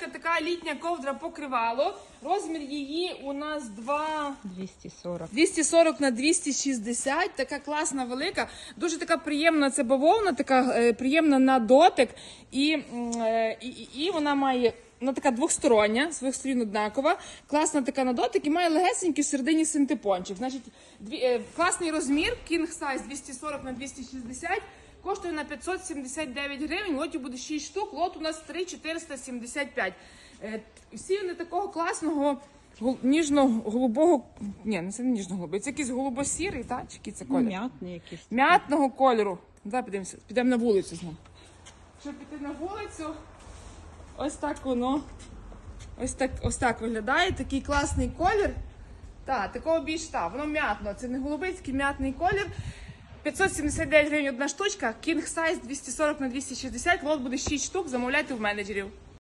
Ковдрочка, така літня ковдра покривало. Розмір її у нас 2... 240. 240 на 260, така класна, велика, дуже така приємна це бавовна, така е, приємна на дотик, і, е, і, і, вона має. Вона така двостороння, з двох сторін однакова, класна така на дотик і має легесенький в середині синтепончик. Значить, дві, е, класний розмір, king size 240 на 260, коштує на 579 гривень, лоті буде 6 штук, лот у нас 3,475. Е, всі вони такого класного ніжно-голубого, ні, не це не ніжно-голубий, це якийсь голубо-сірий, так? Чи який це колір? М'ятний якийсь. М'ятного кольору. Давай подивимося, підемо на вулицю з ним. Щоб піти на вулицю, ось так воно. Ось так, ось так виглядає, такий класний колір. Так, такого більш та, воно м'ятно. Це не голубицький м'ятний колір. 579 гривень одна штучка, King Size 240 на 260, лот буде 6 штук, замовляйте в менеджерів.